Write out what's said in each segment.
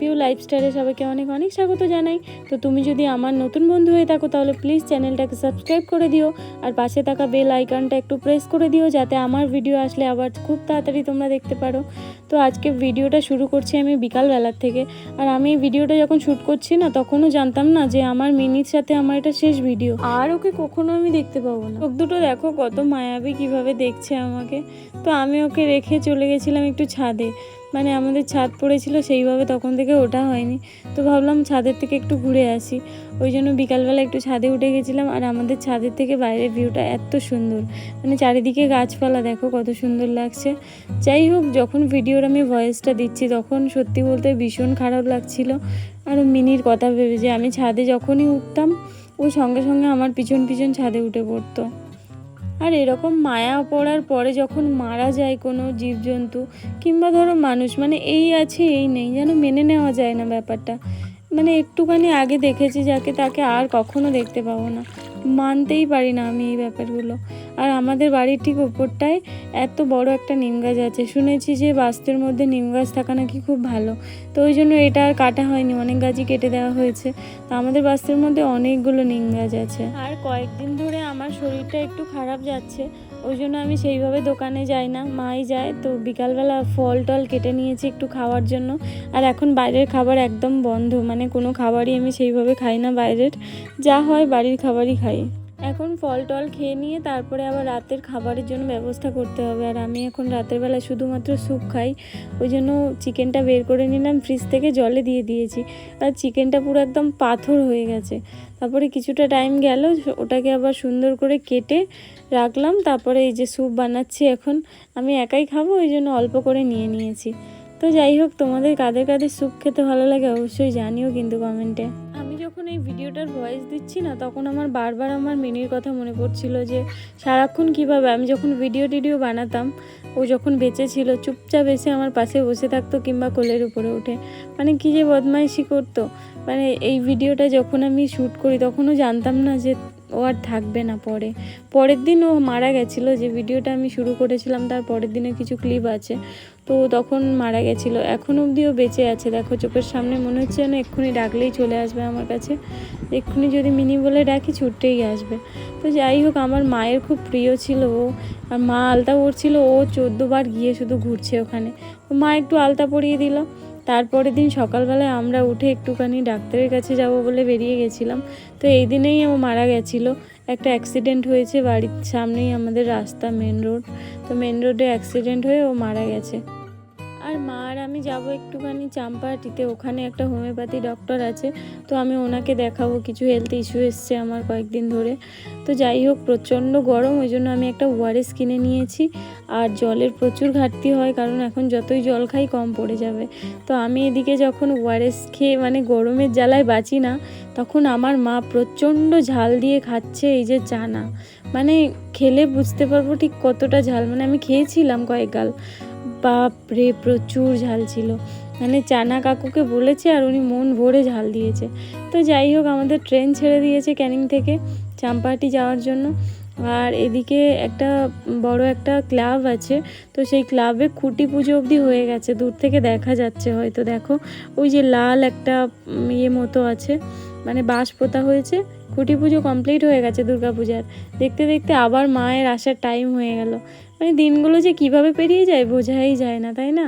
রিম্পিউ লাইফস্টাইলে সবাইকে অনেক অনেক স্বাগত জানাই। তো তুমি যদি আমার নতুন বন্ধু হয়ে থাকো, তাহলে প্লিজ চ্যানেলটাকে সাবস্ক্রাইব করে দিও। আর পাশে থাকা বেল আইকনটা একটু প্রেস করে দিও, যাতে আমার ভিডিও আসলে আবার খুব তাড়াতাড়ি তোমরা দেখতে পারো। তো আজকে ভিডিওটা শুরু করছি আমি বিকালবেলার থেকে। আর আমি ভিডিওটা যখন শ্যুট করছি না তখনও জানতাম না যে আমার মিনির সাথে আমার এটা শেষ ভিডিও আর ওকে কখনো আমি দেখতে পাবো না। চোখ দুটো দেখো কত মায়াবী কীভাবে দেখছে আমাকে। তো আমি ওকে রেখে চলে গেছিলাম একটু ছাদে। মানে আমাদের ছাদ পড়েছিল সেইভাবে তখন থেকে ওটা হয়নি। তো ভাবলাম ছাদের থেকে একটু ঘুরে আসি। ওই জন্য বিকালবেলা একটু ছাদে উঠে গেছিলাম আর আমাদের ছাদের থেকে বাইরের ভিউটা এত সুন্দর। মানে চারিদিকে গাছপালা দেখো কত সুন্দর লাগছে। যাই হোক যখন ভিডিওর আমি ভয়েসটা দিচ্ছি। তখন সত্যি বলতে ভীষণ খারাপ লাগছিল। আর মিনির কথা ভেবে যে আমি ছাদে যখনই উঠতাম, ও সঙ্গে সঙ্গে আমার পিছন পিছন ছাদে উঠে পড়তো। আর এরকম মায়া পড়ার পরে যখন মারা যায় কোনো জীবজন্তু, কিংবা ধরো মানুষ মানে এই আছে, এই নেই, যেন মেনে নেওয়া যায় না ব্যাপারটা। মানে একটুখানি আগে দেখেছি যাকে, তাকে আর কখনো দেখতে পাবো না। মানতেই পারি না আমি এই ব্যাপারগুলো। আর আমাদের বাড়ির ঠিক উপরটায় এত বড় একটা নিম গাছ আছে। শুনেছি যে বাস্তুর মধ্যে নিম গাছ থাকা নাকি খুব ভালো। তো ওই জন্য এটা আর কাটা হয়নি, অনেক গাছই কেটে দেওয়া হয়েছে। তো আমাদের বাস্তুর মধ্যে অনেকগুলো নিম গাছ আছে। আর কয়েকদিন ধরে আমার শরীরটা একটু খারাপ যাচ্ছে। ওই জন্য আমি সেইভাবে দোকানে যাই না, মাই যায়। তো বিকালবেলা ফল টল কেটে নিয়েছি একটু খাওয়ার জন্য। আর এখন বাইরের খাবার একদম বন্ধ মানে কোনো খাবারই আমি সেইভাবে খাই না বাইরের। যা হয় বাড়ির খাবারই খাই। এখন ফল টল খেয়ে নিয়ে তারপরে আবার রাতের খাবারের জন্য ব্যবস্থা করতে হবে। আর আমি এখন রাতের বেলা শুধুমাত্র স্যুপ খাই। ওই জন্য চিকেনটা বের করে নিলাম, ফ্রিজ থেকে জলে দিয়ে দিয়েছি। আর চিকেনটা পুরো একদম পাথর হয়ে গেছে। তারপরে কিছুটা টাইম গেল, ওটাকে আবার সুন্দর করে কেটে রাখলাম। তারপরে এই যে স্যুপ বানাচ্ছি এখন, আমি একাই খাব, ওই জন্য অল্প করে নিয়ে নিয়েছি। তো যাই হোক, তোমাদের কাদের কাদের স্যুপ খেতে ভালো লাগে অবশ্যই জানিও কিন্তু কমেন্টে। যখন এই ভিডিওটার ভয়েস দিচ্ছি না, তখন আমার বারবার আমার মিনির কথা মনে পড়ছিল যে, সারাক্ষণ কীভাবে আমি যখন ভিডিও টিডিও বানাতাম, ও যখন বেঁচে ছিল, চুপচাপ এসে আমার পাশে বসে থাকতো কিংবা কোলের উপরে উঠে। মানে কী যে বদমাইশি করতো। মানে এই ভিডিওটা যখন আমি শ্যুট করি তখনও জানতাম না যে ও আর থাকবে না পরে। পরের দিন ও মারা গেছিল, যে ভিডিওটা আমি শুরু করেছিলাম তার পরের দিনে কিছু ক্লিপ আছে। তো তখন মারা গেছিল। এখন অবধিও বেঁচে আছে। দেখো চোখের সামনে মনে হচ্ছে যেন এক্ষুনি ডাকলেই চলে আসবে আমার কাছে। এক্ষুনি যদি মিনি বলে ডাকি ছুটতেই আসবে। তো যাই হোক, আমার মায়ের খুব প্রিয় ছিল ও। আর মা আলতা পরছিল, ও চোদ্দ বার গিয়ে শুধু ঘুরছে ওখানে। তো মা একটু আলতা পরিয়ে দিল। তারপরের দিন সকালবেলায় আমরা উঠে একটুখানি ডাক্তারের কাছে যাব বলে বেরিয়ে গেছিলাম। তো এই দিনেই ও মারা গেছিল। একটা অ্যাক্সিডেন্ট হয়েছে বাড়ির সামনেই আমাদের রাস্তা মেন রোড তো মেন রোডে অ্যাক্সিডেন্ট হয়ে ও মারা গেছে। মা আর আমি যাব একটুখানি চাম্পাহাটিতে। ওখানে একটা হোমিওপ্যাথি ডক্টর আছে, তো আমি ওনাকে দেখাবো। কিছু হেলথ ইস্যু এসছে আমার কয়েকদিন ধরে। তো যাই হোক, প্রচণ্ড গরম, ওই জন্য আমি একটা ওয়ারেস কিনে নিয়েছি। আর জলের প্রচুর ঘাটতি হয়, কারণ এখন যতই জল খাই কম পড়ে যাবে। তো আমি এদিকে যখন ওয়ারেস খেয়ে মানে গরমের জ্বালায় বাঁচি না, তখন আমার মা প্রচণ্ড ঝাল দিয়ে খাচ্ছে এই যে চানা। মানে খেলে বুঝতে পারব ঠিক কতটা ঝাল। মানে আমি খেয়েছিলাম কয়েক গাল। বাপরে, প্রচুর ঝাল ছিল। মানে চানা কাকুকে বলেছে আর উনি মন ভরে ঝাল দিয়েছে। তো যাই হোক, আমাদের ট্রেন ছেড়ে দিয়েছে ক্যানিং থেকে চাম্পাহাটি যাওয়ার জন্য। আর এদিকে একটা বড় একটা ক্লাব আছে। তো সেই ক্লাবে খুঁটি পুজো অবধি হয়ে গেছে। দূর থেকে দেখা যাচ্ছে হয়তো। দেখো, ওই যে লাল একটা ইয়ে মতো আছে। মানে বাঁশ পোতা হয়েছে, খুঁটি পুজো কমপ্লিট হয়ে গেছে দুর্গা পূজার। দেখতে দেখতে আবার মায়ের আসার টাইম হয়ে গেল। মানে দিনগুলো যে কীভাবে পেরিয়ে যায় বোঝাই যায় না, তাই না?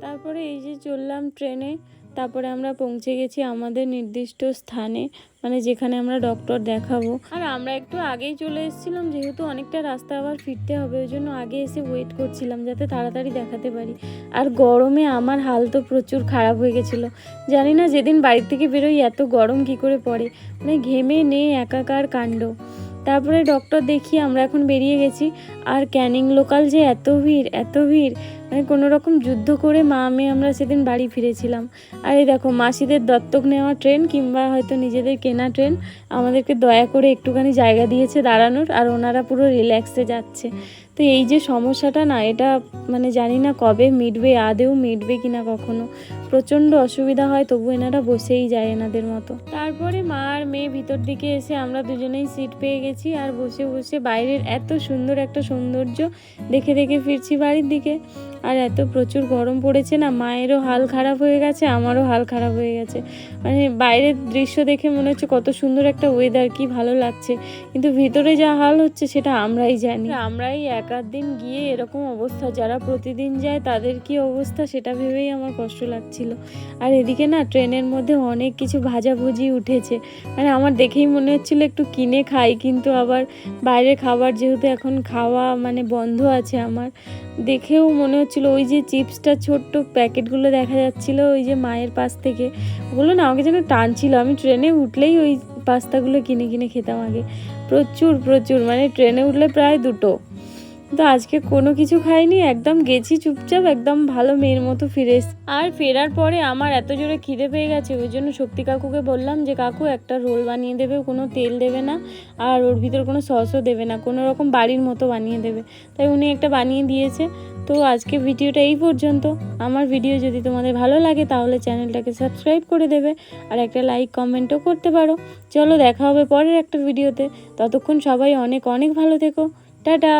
তারপরে এই যে চললাম ট্রেনে তারপরে আমরা পৌঁছে গেছি আমাদের নির্দিষ্ট স্থানে মানে যেখানে আমরা ডক্টর দেখাবো। আর আমরা একটু আগেই চলে এসেছিলাম, যেহেতু অনেকটা রাস্তা আবার ফিরতে হবে, ওই জন্য আগে এসে ওয়েট করছিলাম যাতে তাড়াতাড়ি দেখাতে পারি। আর গরমে আমার হাল তো প্রচুর খারাপ হয়ে গেছিল। জানি না যেদিন বাড়ি থেকে বেরোই এত গরম কি করে পড়ে। মানে ঘেমে নে একাকার কাণ্ড। তারপরে ডক্টর দেখিয়ে আমরা এখন বেরিয়ে গেছি। আর ক্যানিং লোকাল যে এত ভিড় এত ভিড় কোনো রকম যুদ্ধ করে মা মেয়ে আমরা সেদিন বাড়ি ফিরেছিলাম। আর এই দেখো, মাসিদের দত্তক নেওয়া ট্রেন কিংবা হয়তো নিজেদের কেনা ট্রেন আমাদেরকে দয়া করে একটুখানি জায়গা দিয়েছে দাঁড়ানোর, আর ওনারা পুরো রিল্যাক্সে যাচ্ছে। তো এই যে সমস্যাটা না, এটা মানে জানি না কবে মিটবে, আদেও মিটবে কিনা কখনো। প্রচণ্ড অসুবিধা হয়, তবু এনারা বসেই যায় এনাদের মতো। তারপরে মা আর মেয়ে ভিতর দিকে এসে আমরা দুজনেই সিট পেয়ে গেছি, আর বসে বসে বাইরের এত সুন্দর একটা সৌন্দর্য দেখে দেখে ফিরছি বাড়ির দিকে। আর এত প্রচুর গরম পড়েছে না, মায়েরও হাল খারাপ হয়ে গেছে, আমারও হাল খারাপ হয়ে গেছে। মানে বাইরের দৃশ্য দেখে মনে হচ্ছে কত সুন্দর একটা ওয়েদার কি ভালো লাগছে। কিন্তু ভিতরে যা হাল হচ্ছে সেটা আমরাই জানি। আমরাই এক আধ দিন গিয়ে এরকম অবস্থা, যারা প্রতিদিন যায় তাদের কি অবস্থা সেটা ভেবেই আমার কষ্ট লাগছিল। আর এদিকে না ট্রেনের মধ্যে অনেক কিছু ভাজাভুজি উঠেছে। মানে আমার দেখেই মনে হচ্ছিল একটু কিনে খাই, কিন্তু আবার বাইরের খাবার যেহেতু এখন খাওয়া মানে বন্ধ আছে আমার, দেখেও মনে হচ্ছিল ওই যে চিপসটা ছোট্ট প্যাকেটগুলো দেখা যাচ্ছিল ওই যে মায়ের পাশ থেকে। ওগুলো না আমাকে যেন টানছিল। আমি ট্রেনে উঠলেই ওই পাস্তাগুলো কিনে কিনে খেতাম আগে। প্রচুর প্রচুর মানে ট্রেনে উঠলে প্রায় দুটো। তো আজকে কোনো কিছু খাইনি, একদম গেছি চুপচাপ, একদম ভালো মেয়ের মতো ফিরে আর ফেরার পরে আমার এত জোরে খিদে পেয়ে গেছে, ওই জন্য শক্তি কাকুকে বললাম যে, কাকু, একটা রোল বানিয়ে দেবে, কোনো তেল দেবে না, আর ওর ভিতর কোনো সসও দেবে না, কোনো রকম বাড়ির মতো বানিয়ে দেবে। তাই উনি একটা বানিয়ে দিয়েছে। তো আজকে ভিডিওটা এই পর্যন্ত। আমার ভিডিও যদি তোমাদের ভালো লাগে, তাহলে চ্যানেলটাকে সাবস্ক্রাইব করে দেবে আর একটা লাইক, কমেন্টও করতে পারো। চলো দেখা হবে পরের একটা ভিডিওতে। ততক্ষণ সবাই অনেক অনেক ভালো থেকো। টাটা!